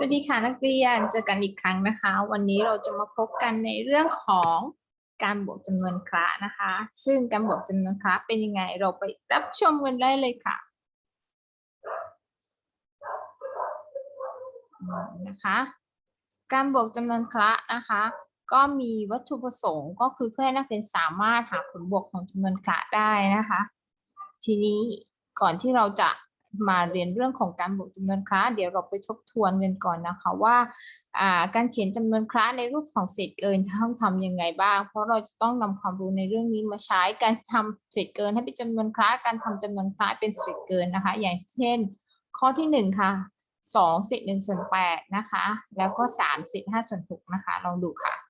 สวัสดีค่ะนักเรียนเจอกันอีกครั้งนะคะ วันนี้เราจะมาพบกันในเรื่องของการบวกจำนวนคระนะคะ ซึ่งการบวกจำนวนคระเป็นยังไงเราไปรับชมกันได้เลยค่ะนะคะ การบวกจำนวนคระนะคะ ก็มีวัตถุประสงค์ก็คือเพื่อให้นักเรียนสามารถหาผลบวกของจำนวนคระได้นะคะ ทีนี้ก่อนที่เราจะ มาเรียนเรื่องของการบวกจำนวนคระเดี๋ยวเราไปทบทวนกันก่อนนะคะว่าการเขียนจำนวนคระในรูปของเศษเกินต้องทำยังไงบ้าง เพราะเราจะต้องนำความรู้ในเรื่องนี้มาใช้การทำเศษเกินให้เป็นจำนวนคระการทำจำนวนคระเป็นเศษเกินนะคะ อย่างเช่น ข้อที่หนึ่งค่ะสองเศษหนึ่งส่วนแปดนะคะ แล้วก็สามเศษห้าส่วนหกนะคะลองดูค่ะ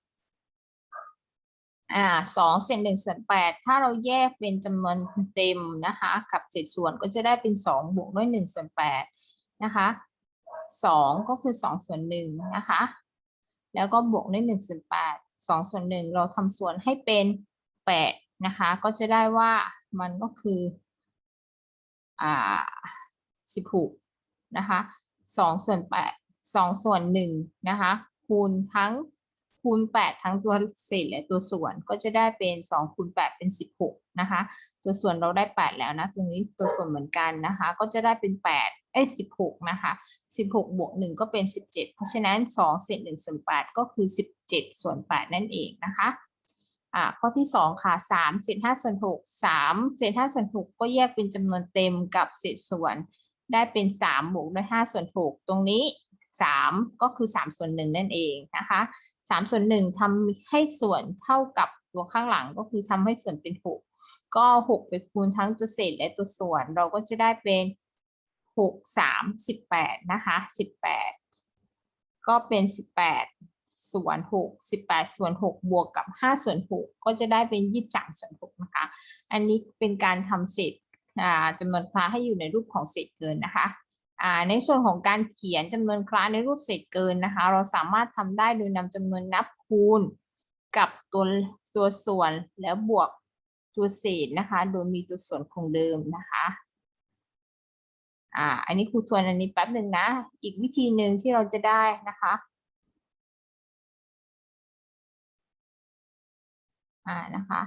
อ่าสองเศษหนึ่งส่วนแปดถ้าเราแยกเป็นจำนวนเต็มนะคะกับเศษส่วนก็จะได้เป็นสองบวกด้วยหนึ่งส่วนแปดนะคะสองก็คือสองส่วนหนึ่งนะคะ แล้วก็บวกด้วยหนึ่งส่วนแปดสองส่วนหนึ่งเราทำส่วนให้เป็นแปดนะคะ ก็จะได้ว่ามันก็คืออ่าสิบหกนะคะสองส่วนแปดสองส่วนหนึ่งนะคะคูณทั้ง คูณ 8 ทั้งตัวเศษและตัวส่วนก็จะได้เป็น2คูณ8เป็น 16 นะคะ ตัวส่วนเราได้ 8 แล้วนะตรงนี้ตัวส่วนเหมือนกันนะคะ ก็จะได้เป็น 8 เอ้ย 16 นะคะ 16 บวก 1 ก็เป็น 17 เพราะฉะนั้น 2 เศษ1ส่วน8ก็คือ 17 ส่วน 8 นั่นเองนะคะอ่าข้อที่ 2 ค่ะ 3 เศษ5ส่วน 6 3 เศษ5ส่วน 6 ก็แยกเป็นจำนวนเต็มกับเศษส่วนได้เป็น 3 บวกด้วย5ส่วน 6 ตรงนี้ 3 ก็คือ 3 ส่วน 1 นั่นเองนะคะสามส่วนหนึ่งทำให้ส่วนเท่ากับตัวข้างหลังก็คือทำให้ส่วนเป็นหกก็หกไปคูณทั้งตัวเศษและตัวส่วน เราก็จะได้เป็นหกสามสิบแปดนะคะสิบแปดก็เป็นสิบแปดส่วนหกสิบแปดส่วนหกบวกกับห้าส่วนหกก็จะได้เป็นยี่สิบสามส่วนหกนะคะ อันนี้เป็นการทำเศษจำนวนคลาให้อยู่ในรูปของเศษเกินนะคะ ในส่วนของการเขียนจำนวนคลาสในรูปเศษเกินนะคะ เราสามารถทำได้โดยนำจำนวนนับคูณกับตัวตัวส่วนแล้วบวกตัวเศษนะคะ โดยมีตัวส่วนคงเดิมนะคะอ่าอันนี้ครูทวนอันนี้แป๊บหนึ่งนะ อีกวิธีหนึ่งที่เราจะได้นะคะอ่านะคะ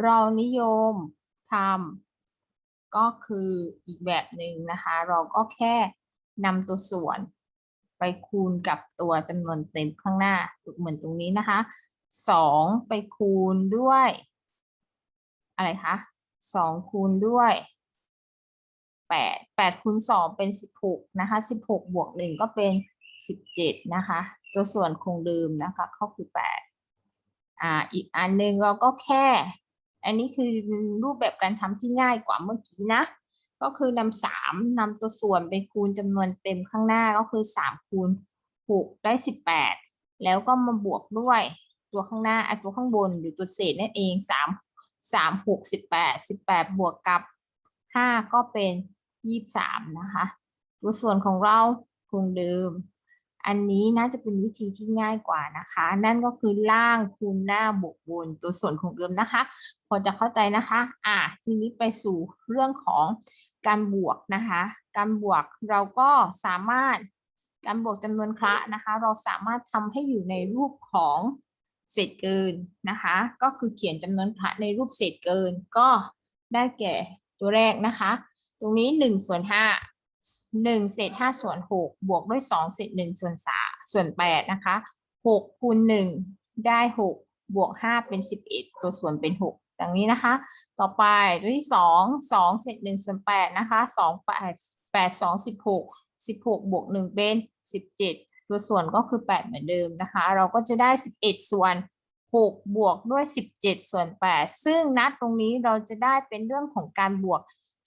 เรานิยมทำ ก็คืออีกแบบหนึ่งนะคะ เราก็แค่นำตัวส่วนไปคูณกับตัวจำนวนเต็มข้างหน้าเหมือนตรงนี้นะคะสองไปคูณด้วย อะไรคะสองคูณด้วยแปดแปดคูณสองเป็นสิบหกนะคะสิบหกบวกหนึ่งก็เป็นสิบเจ็ดนะคะ ตัวส่วนคงเดิมนะคะก็คือแปดอ่า อีกอันหนึ่งเราก็แค่ อันนี้คือรูปแบบการทำที่ง่ายกว่าเมื่อกี้นะ ก็คือนำสามนำตัวส่วนไปคูณจำนวนเต็มข้างหน้าก็คือสามคูณหกได้สิบแปดแล้วก็มาบวกด้วยตัวข้างหน้าไอ้ตัวข้างบนหรือตัวเศษนั่นเองสามสามหกสิบแปดสิบแปดบวกกับห้าก็เป็นยี่สิบสามนะคะ ตัวส่วนของเราคงเดิม อันนี้น่าจะเป็นวิธีที่ง่ายกว่านะคะ นั่นก็คือล่างคูณหน้าบวกบนตัวส่วนของเดิมนะคะ พอจะเข้าใจนะคะ อะทีนี้ไปสู่เรื่องของการบวกนะคะ การบวกเราก็สามารถการบวกจำนวนคระนะคะ เราสามารถทำให้อยู่ในรูปของเศษเกินนะคะ ก็คือเขียนจำนวนคระในรูปเศษเกินก็ได้แก่ตัวแรกนะคะ ตรงนี้หนึ่งส่วนห้ หนึ่งเศษห้าส่วนหกบวกด้วยสองเศษหนึ่งส่วนสาส่วนแปดนะคะหกคูณหนึ่งได้หกบวกห้าเป็นสิบเอ็ดตัวส่วนเป็นหกดังนี้นะคะ ต่อไปตัวที่สองสองเศษหนึ่งส่วนแปดนะคะสองแปดแปดสองสิบหกสิบหกบวกหนึ่งเป็นสิบเจ็ดตัวส่วนก็คือแปดเหมือนเดิมนะคะ เราก็จะได้สิบเอ็ดส่วนหกบวกด้วยสิบเจ็ดส่วนแปดซึ่งนัดตรงนี้เราจะได้เป็นเรื่องของการบวก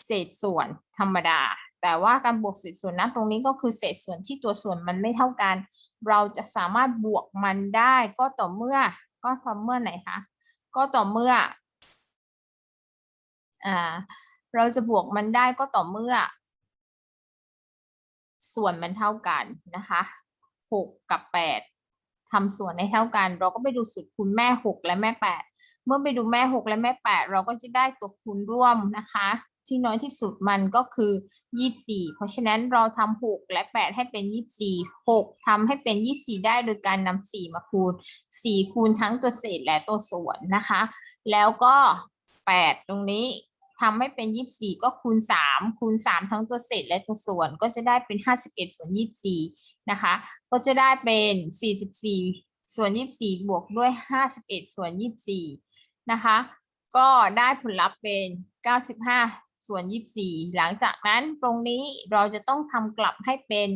เศษส่วนธรรมดา แต่ว่าการบวกเศษส่วนนัดตรงนี้ก็คือเศษส่วนที่ตัวส่วนมันไม่เท่ากัน เราจะสามารถบวกมันได้ก็ต่อเมื่อ ก็ต่อเมื่อไหนคะ ก็ต่อเมื่ออ่าเราจะบวกมันได้ก็ต่อเมื่อ ส่วนมันเท่ากันนะคะหกกับแปดทำส่วนให้เท่ากัน เราก็ไปดูสูตรคูณแม่หกและแม่แปดเมื่อไปดูแม่หกและแม่แปดเราก็จะได้ตัวคูณร่วมนะคะ ที่น้อยที่สุดมันก็คือยี่สี่เพราะฉะนั้นเราทำหกและแปดให้เป็นยี่สี่หกทำให้เป็นยี่สี่ได้โดยการนำสี่มาคูณสี่คูณทั้งตัวเศษและตัวส่วนนะคะ แล้วก็แปดตรงนี้ทำให้เป็นยี่สี่ก็คูณสามคูณสามทั้งตัวเศษและตัวส่วนก็จะได้เป็นห้าสิบเอ็ดส่วนยี่สี่นะคะ ก็จะได้เป็นสี่สิบสี่ส่วนยี่สี่บวกด้วยห้าสิบเอ็ดส่วนยี่สี่นะคะ ก็ได้ผลลัพธ์เป็น 95 ส่วน 24 หลังจากนั้นตรงนี้เราจะต้องทำกลับให้เป็น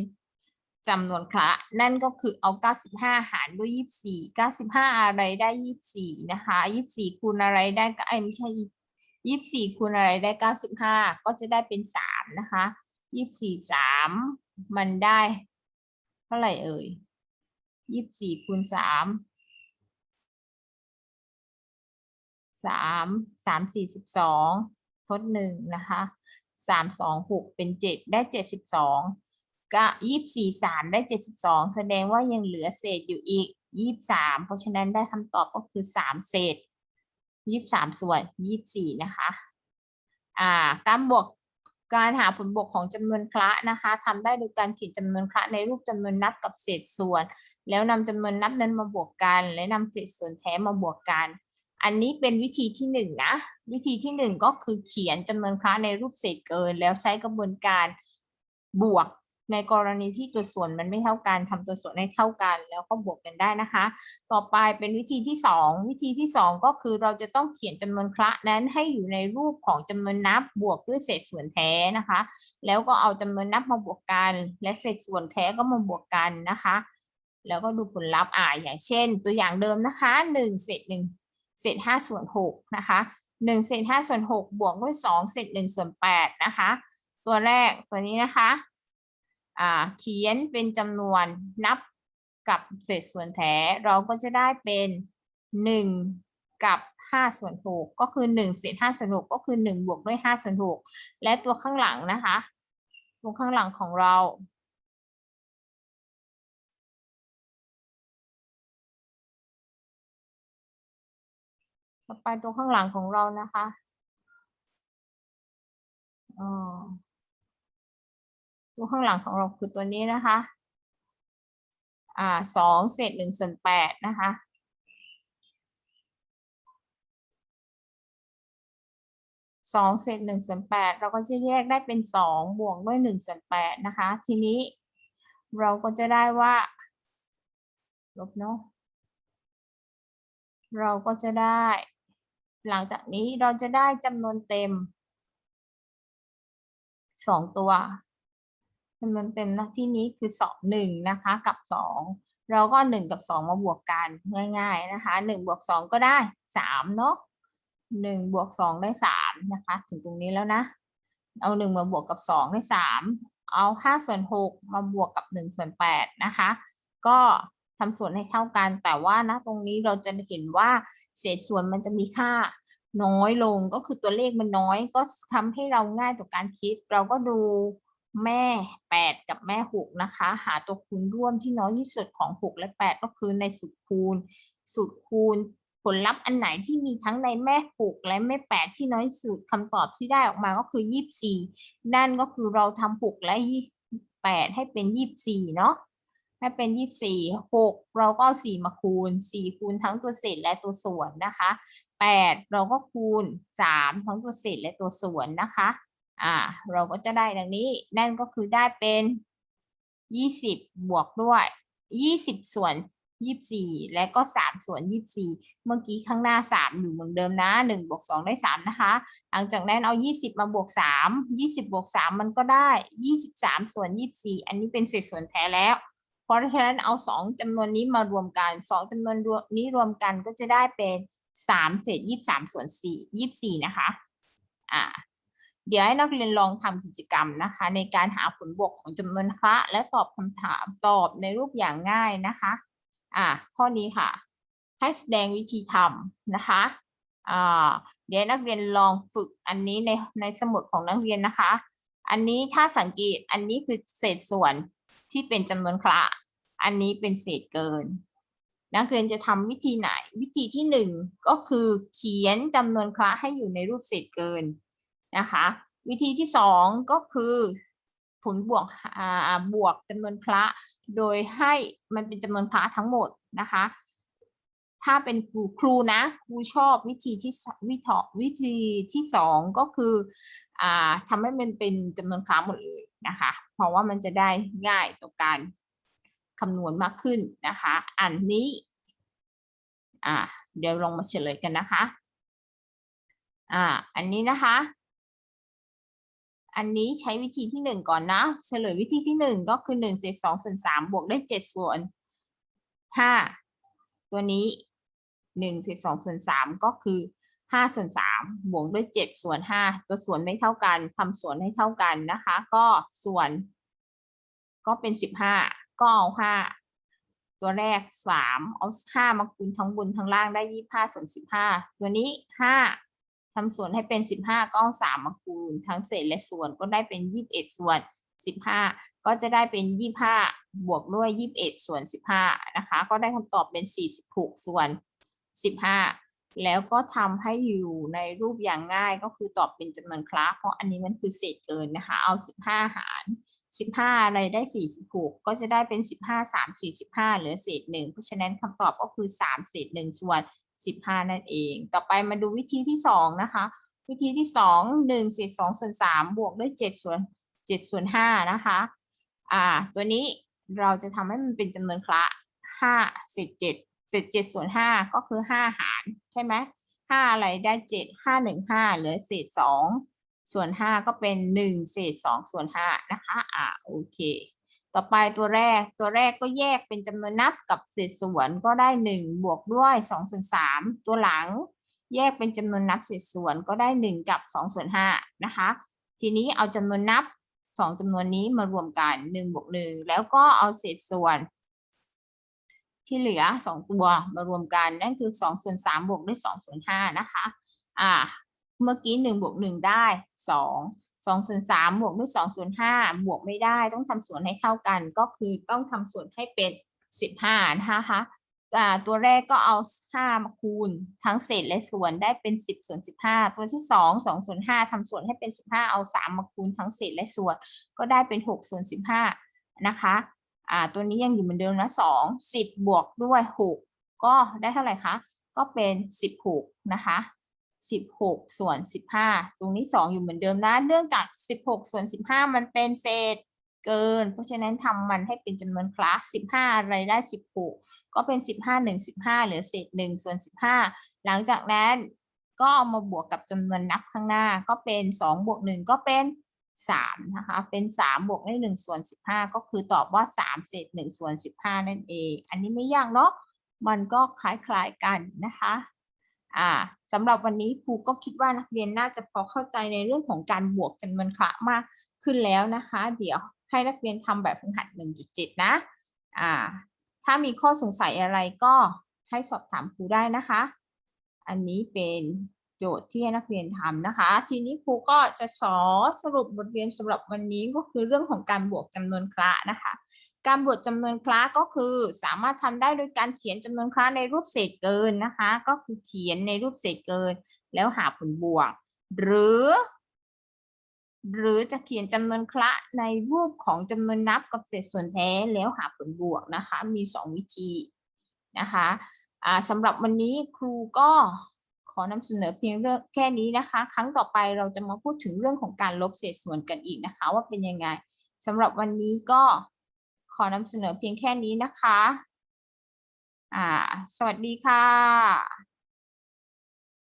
จำนวนคละ นั่นก็คือเอา 95 หารด้วย 24 95 อะไรได้ 24 นะคะ 24 คูณอะไรได้ก็ไอม่ใช่ 24 คูณอะไรได้ 95 ก็จะได้เป็น 3 นะคะ 24 3 มันได้ เท่าไหร่เอ่ย 24 คูณ 3 3 3 42 ทดหนึ่งนะคะสามสองหกเป็นเจ็ดได้เจ็ดสิบสองก็ยี่สี่สามได้เจ็ดสิบสองแสดงว่ายังเหลือเศษอยู่อีกยี่สามเพราะฉะนั้นได้คำตอบก็คือสามเศษยี่สามส่วนยี่สี่นะคะอ่าการบวกการหาผลบวกของจำนวนคละนะคะทำได้โดยการเขียนจำนวนคละในรูปจำนวนนับกับเศษส่วน แล้วนำจำนวนนับนั้นมาบวกกัน และนำเศษส่วนแท้มาบวกกัน อันนี้เป็นวิธีที่หนึ่งนะ วิธีที่หนึ่งก็คือเขียนจำนวนคละในรูปเศษเกิน แล้วใช้กระบวนการบวกในกรณีที่ตัวส่วนมันไม่เท่ากันทำตัวส่วนให้เท่ากัน แล้วก็บวกกันได้นะคะ ต่อไปเป็นวิธีที่สองวิธีที่สองก็คือเราจะต้องเขียนจำนวนคละนั้นให้อยู่ในรูปของจำนวนนับบวกด้วยเศษส่วนแท้นะคะ แล้วก็เอาจำนวนนับมาบวกกัน และเศษส่วนแท้ก็มาบวกกันนะคะ แล้วก็ดูผลลัพธ์อ่าอย่างเช่น ตัวอย่างเดิมนะคะหนึ่งเศษหนึ่ง เศษห้าส่วนหกนะคะหนึ่งเศษห้าส่วนหกบวกด้วยสองเศษหนึ่งส่วนแปดนะคะ ตัวแรกตัวนี้นะคะเขียนเป็นจำนวนนับกับเศษส่วนแท้เราก็จะได้เป็นหนึ่งกับห้าส่วนหกก็คือหนึ่งเศษห้าส่วนหกก็คือหนึ่งบวกด้วยห้าส่วนหกและตัวข้างหลังนะคะ ตัวข้างหลังของเรา ต่อไปตัวข้างหลังของเรานะคะอ๋อตัวข้างหลังของเราคือตัวนี้นะคะ อ่าสองเศษหนึ่งส่วนแปดนะคะ สองเศษหนึ่งส่วนแปดเราก็จะแยกได้เป็นสองบวกด้วยหนึ่งส่วนแปดนะคะ ทีนี้เราก็จะได้ว่า ลบเนาะ เราก็จะได้ หลังจากนี้เราจะได้จำนวนเต็มสองตัวจำนวนเต็มนะที่นี้คือสองหนึ่งนะคะกับสองเราก็หนึ่งกับสองมาบวกกันง่ายๆนะคะหนึ่งบวกสองก็ได้สามเนาะหนึ่งบวกสองได้สามนะคะถึงตรงนี้แล้วนะ เอาหนึ่งมาบวกกับสองได้สามเอาห้าส่วนหกมาบวกกับหนึ่งส่วนแปดนะคะ ก็ทำส่วนให้เท่ากันแต่ว่านะตรงนี้เราจะเห็นว่า เศษส่วนมันจะมีค่าน้อยลงก็คือตัวเลขมันน้อย ก็ทำให้เราง่ายต่อการคิด เราก็ดูแม่แปดกับแม่หกนะคะ หาตัวคูณร่วมที่น้อยที่สุดของหกและแปดก็คือในสูตรคูณ สูตรคูณ ผลลัพธ์อันไหนที่มีทั้งในแม่หกและแม่แปดที่น้อยสุดคำตอบที่ได้ออกมาก็คือยี่สิบสี่นั่นก็คือเราทำหกและยี่แปดให้เป็นยี่สิบสี่เนาะ ให้เป็นยี่สิบสี่หกเราก็สี่มาคูณสี่คูณทั้งตัวเศษและตัวส่วนนะคะแปดเราก็คูณสามทั้งตัวเศษและตัวส่วนนะคะอ่าเราก็จะได้ดังนี้นั่นก็คือได้เป็นยี่สิบบวกด้วยยี่สิบส่วนยี่สี่และก็สามส่วนยี่สี่เมื่อกี้ข้างหน้าสามอยู่เหมือนเดิมนะหนึ่งบวกสองได้สามนะคะ หลังจากนั้นเอายี่สิบมาบวกสามยี่สิบบวกสามมันก็ได้ยี่สิบสามส่วนยี่สี่อันนี้เป็นเศษส่วนแท้แล้ว เพราะฉะนั้นเอาสองจำนวนนี้มารวมกันสองจำนวนนี้รวมกันก็จะได้เป็นสามเศษยี่สามส่วนสี่ยี่สี่นะคะอ่าเดี๋ยวให้นักเรียนลองทำกิจกรรมนะคะ ในการหาผลบวกของจำนวนคละและตอบคำถามตอบในรูปอย่างง่ายนะคะ อ่า ข้อนี้ค่ะ ให้แสดงวิธีทำนะคะอ่าเดี๋ยวนักเรียนลองฝึกอันนี้ในในสมุดของนักเรียนนะคะ อันนี้ถ้าสังเกตอันนี้คือเศษส่วน ที่เป็นจำนวนคละ อันนี้เป็นเศษเกิน นักเรียนจะทำวิธีไหน วิธีที่หนึ่งก็คือเขียนจำนวนคละให้อยู่ในรูปเศษเกินนะคะ วิธีที่สองก็คือผลบวกบวกจำนวนพระโดยให้มันเป็นจำนวนพระทั้งหมดนะคะ ถ้าเป็นครูครูนะครูชอบวิธีที่สวิธีวิธีที่สองก็คืออ่าทำให้มันเป็นจำนวนพระหมดเลย นะคะ เพราะว่ามันจะได้ง่ายต่อการคำนวณมากขึ้นนะคะ อันนี้อ่าเดี๋ยวลองมาเฉลยกันนะคะอ่าอันนี้นะคะ อันนี้ใช้วิธีที่หนึ่งก่อนนะ เฉลยวิธีที่หนึ่งก็คือหนึ่งเศษสองส่วนสามบวกได้เจ็ดส่วนห้าตัวนี้หนึ่งเศษสองส่วนสามก็คือ ห้าส่วนสามบวกด้วยเจ็ดส่วนห้าตัวส่วนไม่เท่ากันทำส่วนให้เท่ากันนะคะ ก็ส่วน ก็เป็นสิบห้าก็เอาห้าตัวแรกสามเอาห้ามาคูณทั้งบนทั้งล่างได้ยี่ห้าส่วนสิบห้าตัวนี้ห้าทำส่วนให้เป็นสิบห้าก็เอาสามมาคูณทั้งเศษและส่วนก็ได้เป็นยี่สิบเอ็ดส่วนสิบห้าก็จะได้เป็นยี่ห้าบวกด้วยยี่สิบเอ็ดส่วนสิบห้านะคะ ก็ได้คำตอบเป็นสี่สิบหกส่วนสิบห้า แล้วก็ทำให้อยู่ในรูปอย่างง่ายก็คือตอบเป็นจำนวนคลาสเพราะอันนี้มันคือเศษเกินนะคะ เอาสิบห้าหารสิบห้าอะไรได้สี่สิบหกก็จะได้เป็นสิบห้าสามสี่สิบห้าเหลือเศษหนึ่งเพราะฉะนั้นคำตอบก็คือสามเศษหนึ่งส่วนสิบห้านั่นเอง ต่อไปมาดูวิธีที่สองนะคะ วิธีที่สองหนึ่งเศษสองส่วนสามบวกด้วยเจ็ดส่วนเจ็ดส่วนห้านะคะ อ่า ตัวนี้เราจะทำให้มันเป็นจำนวนคละห้าเศษเจ็ดเศษเจ็ดส่วนห้าก็คือห้าหาร ใช่ไหมห้าอะไรได้เจ็ดห้าหนึ่งห้าเหลือเศษสองส่วนห้าก็เป็นหนึ่งเศษสองส่วนห้านะคะอ่าโอเค ต่อไปตัวแรกตัวแรกก็แยกเป็นจำนวนนับกับเศษส่วนก็ได้หนึ่งบวกด้วยสองส่วนสามตัวหลัง แยกเป็นจำนวนนับเศษส่วนก็ได้หนึ่งกับสองส่วนห้านะคะ ทีนี้เอาจำนวนนับสองจำนวนนี้มารวมกันหนึ่งบวกหนึ่งแล้วก็เอาเศษส่วน ที่เหลือสองตัวมารวมกันนั่นคือสองส่วนสามบวกด้วยสองส่วนห้านะคะอ่าเมื่อกี้หนึ่งบวกหนึ่งได้สองสองส่วนสามบวกด้วยสองส่วนห้าบวกไม่ได้ต้องทำส่วนให้เท่ากัน ก็คือต้องทำส่วนให้เป็นสิบห้านะคะตัวแรกก็เอาห้ามาคูณ ทั้งเศษและส่วนได้เป็นสิบส่วนสิบห้าตัวที่สองสองส่วนห้าทำส่วนให้เป็นสิบห้าเอาสามมาคูณทั้งเศษและส่วน ก็ได้เป็นหกส่วนสิบห้านะคะ อ่าตัวนี้ยังอยู่เหมือนเดิมนะสองสิบบวกด้วยหกก็ได้เท่าไหร่คะก็เป็นสิบหกนะคะสิบหกส่วนสิบห้าตรงนี้สองอยู่เหมือนเดิมนะเนื่องจากสิบหกส่วนสิบห้ามันเป็นเศษเกิน เพราะฉะนั้นทำมันให้เป็นจำนวนคลาสสิบห้าอะไรได้สิบหกก็เป็นสิบห้าหนึ่งสิบห้าเหลือเศษหนึ่งส่วนสิบห้าหลังจากนั้นก็เอามาบวกกับจำนวนนับข้างหน้าก็เป็นสองบวกหนึ่งก็เป็น สามนะคะ เป็นสามบวกได้หนึ่งส่วนสิบห้าก็คือตอบว่าสามเศษหนึ่งส่วนสิบห้านั่นเอง อันนี้ไม่ยากเนาะ มันก็คล้ายๆกันนะคะ อ่าสำหรับวันนี้ครูก็คิดว่านักเรียนน่าจะพอเข้าใจในเรื่องของการบวกจำนวนคละมากขึ้นแล้วนะคะ เดี๋ยวให้นักเรียนทำแบบฝึกหัด 1.7 นะ อ่า ถ้ามีข้อสงสัยอะไรก็ให้สอบถามครูได้นะคะ อันนี้เป็น โจทย์ที่ให้นักเรียนทำนะคะ ทีนี้ครูก็จะสอสรุปบทเรียนสำหรับวันนี้ก็คือเรื่องของการบวกจำนวนคละนะคะ การบวกจำนวนคละก็คือสามารถทำได้โดยการเขียนจำนวนคละในรูปเศษเกินนะคะ ก็คือเขียนในรูปเศษเกิน แล้วหาผลบวก หรือ หรือจะเขียนจำนวนคละในรูปของจำนวนนับกับเศษส่วนแท้แล้วหาผลบวกนะคะ มีสองวิธีนะคะสำหรับวันนี้ครูก็ ขอนำเสนอเพียงเรื่องแค่นี้นะคะ ครั้งต่อไปเราจะมาพูดถึงเรื่องของการลบเศษส่วนกันอีกนะคะ ว่าเป็นยังไงสำหรับวันนี้ก็ขอนำเสนอเพียงแค่นี้นะคะ อ่า สวัสดีค่ะ